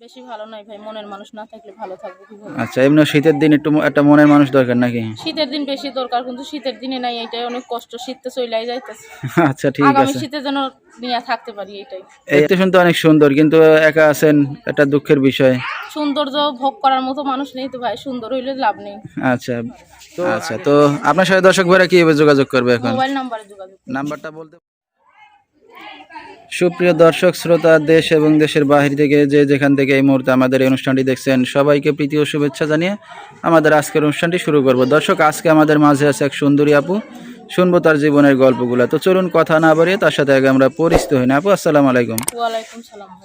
বেশি ভালো নয় ভাই মনের মানুষ না থাকলে ভালো থাকব আচ্ছা এমনি শীতের দিন একটু একটা মনের মানুষ দরকার নাকি? শীতের দিন বেশি দরকার কিন্তু শীতের দিনে নাই এটাই অনেক কষ্ট শীত চইলাই যাইতেছে। আচ্ছা ঠিক আগামী শীতে যেন নিয়ে থাকতে পারি এটাই। এই তো শুনতে অনেক সুন্দর কিন্তু একা আছেন একটা দুঃখের বিষয়। সৌন্দর্য ভোগ করার মতো মানুষ নেই তো ভাই সুন্দর হইলে লাভ নেই। আচ্ছা তো আচ্ছা তো আপনার সাথে দর্শক ভাইরা কীভাবে যোগাযোগ করবে এখন? মোবাইল নাম্বারে যোগাযোগ নাম্বারটা বলতে সুপ্রিয় দর্শক শ্রোতা দেশ এবং দেশের বাহির থেকে যে যেখান থেকে এই মুহূর্তে আমাদের এই অনুষ্ঠানটি দেখছেন সবাইকে প্রীতি ও শুভেচ্ছা জানিয়ে আমাদের আজকের অনুষ্ঠানটি শুরু করব। দর্শক আজকে আমাদের মাঝে আছে এক সুন্দরী আপু। শুনব তার জীবনের গল্পগুলো। তো চলুন কথা না বাড়িয়ে তার সাথে আগে আমরা পরিচিত হই। না আপু আসসালামু আলাইকুম।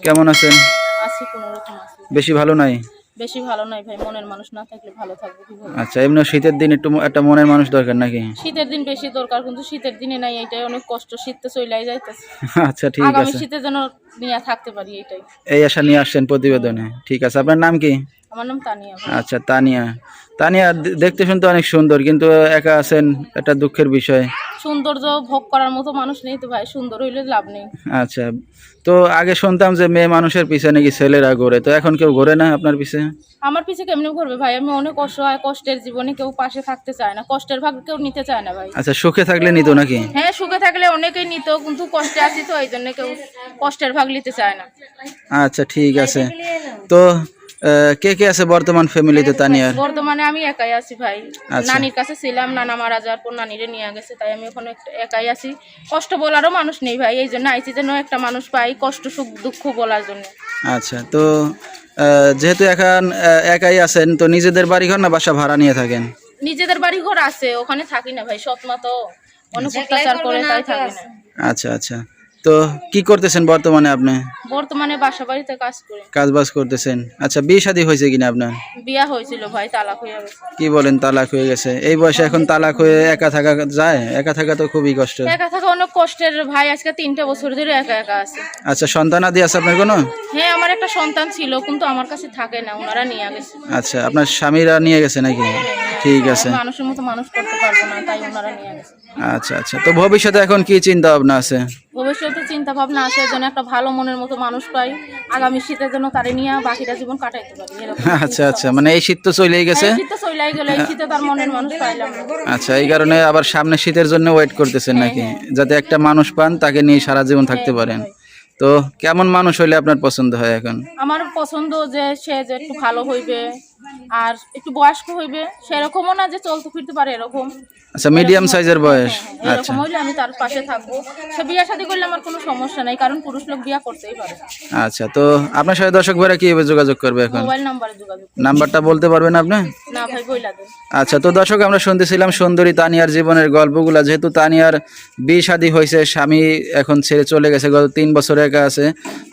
কেমন আছেন? বেশি ভালো নাই? বেশি ভালো নয় ভাই মনের মানুষ না থাকলে ভালো থাকব কীভাবে? আচ্ছা এমনি শীতের দিন একটু একটা মনের মানুষ দরকার নাকি? শীতের দিন বেশি দরকার কিন্তু শীতের দিনে নাই এটাই অনেক কষ্ট শীত চইলাই যাইতেছে। আচ্ছা ঠিক আগামী আছে। শীতে যেন নিয়ে থাকতে পারি এটাই। এই আশা নিয়ে আসছেন প্রতিবেদনে। ঠিক আছে আপনার নাম কি? আমার নাম তানিয়া আচ্ছা তানিয়া। তানিয়া দেখতে শুনতে অনেক সুন্দর কিন্তু একা আছেন একটা দুঃখের বিষয়। সৌন্দর্য ভোগ করার মতো মানুষ নেই তো ভাই সুন্দর হইলে লাভ নেই। আচ্ছা তো আগে শুনতাম যে মেয়ে মানুষের পিছনে নাকি ছেলেরা ঘোরে তো এখন কেউ ঘোরে না আপনার পিছে? আমার পিছে কেমনি ঘুরবে ভাই? আমি অনেক অসহায় কষ্টের জীবনে কেউ পাশে থাকতে চায় না কষ্টের ভাগ কেউ নিতে চায় না ভাই। আচ্ছা সুখে থাকলে নিত নাকি? হ্যাঁ সুখে থাকলে অনেকেই নিত কিন্তু কষ্টে আছি তো এই জন্য কেউ কষ্টের ভাগ নিতে চায় না। আচ্ছা ঠিক আছে। তো কে কে আছে বর্তমান ফ্যামিলিতে তানিয়ার? বর্তমানে আমি একাই আছি ভাই। আচ্ছা। নানির কাছে ছিলাম নানা মারা যাওয়ার পর নানিরে নিয়ে গেছে তাই আমি এখন একাই আছি। কষ্ট বলারও মানুষ নেই ভাই এই জন্য আইছি যেন একটা মানুষ পাই কষ্ট সুখ দুঃখ বলার জন্য। আচ্ছা তো আহ, যেহেতু এখন একাই আছেন তো নিজেদের বাড়ি ঘর না বাসা ভাড়া নিয়ে থাকেন? নিজেদের বাড়ি ঘর আছে ওখানে থাকি না ভাই সৎমা তো অনেক অত্যাচার করে তাই থাকি না। আচ্ছা আচ্ছা। তো কি করতেছেন বর্তমানে আপনি? বর্তমানে বাসা বাড়িতে কাজ করি। কাজ বাজ করতেছেন। আচ্ছা বিয়ে শাদী হয়েছে কিনা আপনার? বিয়া হয়েছিল ভাই তালাক হয়ে গেছে। কি বলেন তালাক হয়ে গেছে? এই বয়সে এখন তালাক হয়ে একা থাকা যায়? একা থাকা তো খুবই কষ্ট একা থাকা অনেক কষ্টের ভাই আজকে তিনটা বছর ধরে একা একা আছে। আচ্ছা সন্তান আদি আছে আপনার কোনো? হ্যাঁ আমার একটা সন্তান ছিল কিন্তু আমার কাছে থাকে না ওনারা নিয়ে গেছে। আচ্ছা আপনার স্বামীরা নিয়ে গেছে নাকি? ঠিক আছে। মানুষের মতো মানুষ করতে পারব না তাই ওনারা নিয়ে গেছে। আচ্ছা আচ্ছা। তো ভবিষ্যতে এখন কি চিন্তা ভাবনা আছে? ভবিষ্যতে চিন্তা ভাবনা আসে যেন একটা ভালো মনের মতো মানুষ পাই। আগামী শীতে যেন তারে নিয়ে বাকিটা জীবন কাটাইতে পারি আচ্ছা আচ্ছা। মানে এই শীত তো চলেই গেছে? শীত তো চইলাই গেল এই শীতে তার মনের মানুষ পাইলাম আচ্ছা এই কারণে আবার সামনে শীতের জন্য ওয়েট করতেছেন নাকি? যাতে একটা মানুষ পান তাকে নিয়ে সারা জীবন থাকতে পারেন। তো কেমন মানুষ হইলে আপনার পছন্দ হয় এখন? আমার পছন্দ যে সে যে একটু ভালো হইবে আর একটু বয়স্ক হইবে সেরকমও না যে চলতে ফিরতে পারে এরকম। আচ্ছা মিডিয়াম সাইজের বয়স। হ্যাঁ, এরকম হইলে আমি তার পাশে থাকব। সে বিয়া শাদী করলে আমার কোনো সমস্যা নাই কারণ পুরুষ লোক বিয়া করতেই পারে। আচ্ছা তো আপনার সাথে দর্শক ভাইরা কীভাবে যোগাযোগ করবে এখন? মোবাইল নাম্বারে যোগাযোগ নাম্বারটা বলতে পারবেন আপনি? না ভাই বইলা দেন। আচ্ছা তো দর্শক আমরা শুনতেছিলাম সুন্দরী তানিয়ার জীবনের গল্পগুলা। যেহেতু তানিয়ার বিয়ে শাদী হয়েছে স্বামী এখন ছেড়ে চলে গেছে গত তিন বছর একা আছে।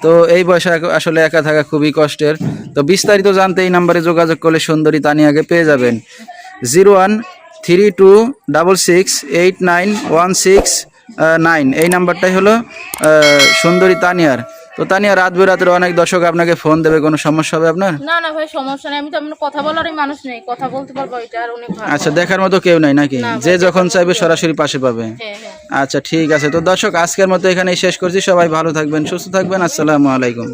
তো এই বয়সে আসলে একা থাকা খুবই কষ্টের। তো বিস্তারিত জানতে এই নাম্বারে যোগাযোগ করলে সুন্দরী তানিয়াকে পেয়ে যাবেন। Zero one three two double six eight nine one six nine. এই নাম্বারটাই হলো সুন্দরী তানিয়ার। তো তানিয়া রাত বেরাতের অনেক দর্শক আপনাকে ফোন দেবে কোনো সমস্যা হবে আপনার? না না ভাই সমস্যা নেই। আমি তো আপনার কথা বলারই মানুষ নেই। কথা বলতে পারব এটা আর অনেক ভালো। আচ্ছা দেখার মতো কেউ নাই নাকি? যে যখন চাইবে সরাসরি পাশে পাবে। হ্যাঁ হ্যাঁ। আচ্ছা ঠিক আছে। তো দর্শক আজকের মতো এখানেই শেষ করছি। সবাই ভালো থাকবেন সুস্থ থাকবেন। আসসালামু আলাইকুম।